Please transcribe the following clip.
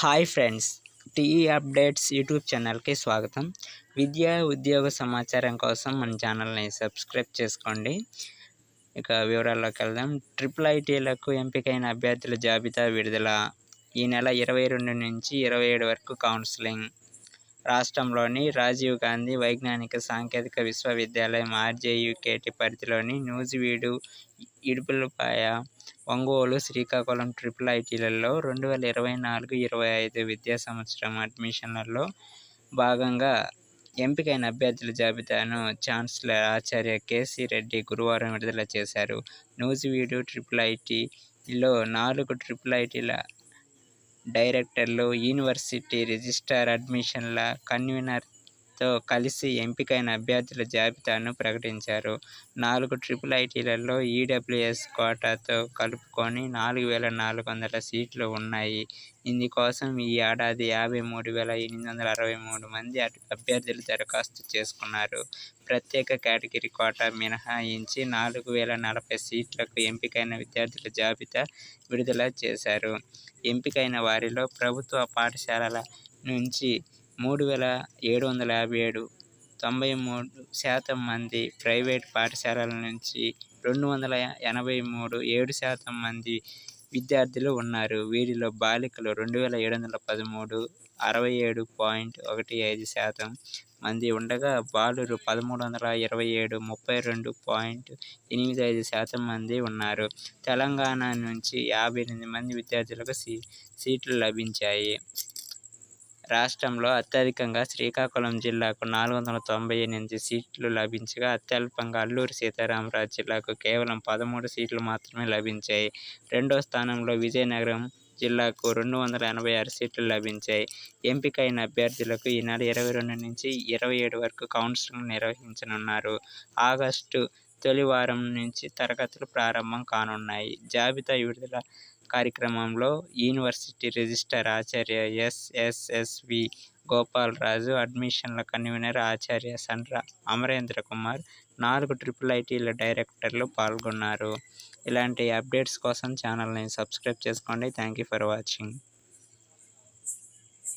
Hi friends TE updates YouTube ఛానల్కి స్వాగతం. విద్యా ఉద్యోగ సమాచారం కోసం మన ఛానల్ని సబ్స్క్రైబ్ చేసుకోండి. ఇక వివరాల్లోకి వెళ్దాం. ట్రిపుల్ ఐటీలకు ఎంపికైన అభ్యర్థుల జాబితా విడుదల. ఈ నెల ఇరవై రెండు నుంచి ఇరవై ఏడు వరకు కౌన్సిలింగ్. రాష్ట్రంలోని రాజీవ్ గాంధీ వైజ్ఞానిక సాంకేతిక విశ్వవిద్యాలయం ఆర్జేయుకేటి పరిధిలోని నూజివీడు ఇడుపులపాయ ఒంగోలు శ్రీకాకుళం ట్రిపుల్ ఐటీలలో రెండు వేల ఇరవై నాలుగు ఇరవై ఐదు విద్యా సంవత్సరం అడ్మిషన్లలో భాగంగా ఎంపికైన అభ్యర్థుల జాబితాను ఛాన్సలర్ ఆచార్య కేసీ రెడ్డి గురువారం విడుదల చేశారు. నూజివీడు ట్రిపుల్ ఐటీలో నాలుగు ట్రిపుల్ ఐటీల డైరెక్టర్లు యూనివర్సిటీ రిజిస్ట్రార్ అడ్మిషన్ల కన్వీనర్ తో కలిసి ఎంపికైన అభ్యర్థుల జాబితాను ప్రకటించారు. నాలుగు ట్రిపుల్ ఐటీలలో ఈడబ్ల్యూఎస్ కోటాతో కలుపుకొని నాలుగు వేల నాలుగు వందల సీట్లు ఉన్నాయి. ఇందుకోసం ఈ ఏడాది యాభై మూడు వేల ఎనిమిది వందల అరవై మూడు మంది అభ్యర్థులు దరఖాస్తు చేసుకున్నారు. ప్రత్యేక కేటగిరీ కోటా మినహాయించి నాలుగు వేల నలభై సీట్లకు ఎంపికైన విద్యార్థుల జాబితా విడుదల చేశారు. ఎంపికైన వారిలో ప్రభుత్వ పాఠశాలల నుంచి మూడు వేల ఏడు వందల యాభై ఏడు తొంభై మూడు శాతం మంది ప్రైవేట్ పాఠశాలల నుంచి రెండు వందల ఎనభై మూడు ఏడు శాతం మంది విద్యార్థులు ఉన్నారు. వీరిలో బాలికలు రెండు వేల ఏడు వందల పదమూడు అరవై ఏడు పాయింట్ ఒకటి ఐదు శాతం మంది ఉండగా బాలురు పదమూడు వందల ఇరవై ఏడు ముప్పై రెండు పాయింట్ ఎనిమిది ఐదు శాతం మంది ఉన్నారు. తెలంగాణ నుంచి యాభై ఎనిమిది మంది విద్యార్థులకు సీ సీట్లు లభించాయి. రాష్ట్రంలో అత్యధికంగా శ్రీకాకుళం జిల్లాకు నాలుగు వందల తొంభై ఎనిమిది సీట్లు లభించగా అత్యల్పంగా అల్లూరి సీతారామరాజు జిల్లాకు కేవలం పదమూడు సీట్లు మాత్రమే లభించాయి. రెండో స్థానంలో విజయనగరం జిల్లాకు రెండు వందల ఎనభై ఆరు సీట్లు లభించాయి. ఎంపికైన అభ్యర్థులకు ఈ నెల ఇరవై రెండు నుంచి ఇరవై ఏడు వరకు కౌన్సిలింగ్ నిర్వహించనున్నారు. ఆగస్టు తొలి వారం నుంచి తరగతులు ప్రారంభం కానున్నాయి. జాబితా విడుదల కార్యక్రమంలో యూనివర్సిటీ రిజిస్ట్రార్ ఆచార్య ఎస్ఎస్ఎస్వి గోపాలరాజు అడ్మిషన్ల కన్వీనర్ ఆచార్య సండ్ర అమరేంద్ర కుమార్ నాలుగు ట్రిపుల్ ఐటీల డైరెక్టర్లు పాల్గొన్నారు. ఇలాంటి అప్డేట్స్ కోసం ఛానల్ని సబ్స్క్రైబ్ చేసుకోండి. Thank you for watching.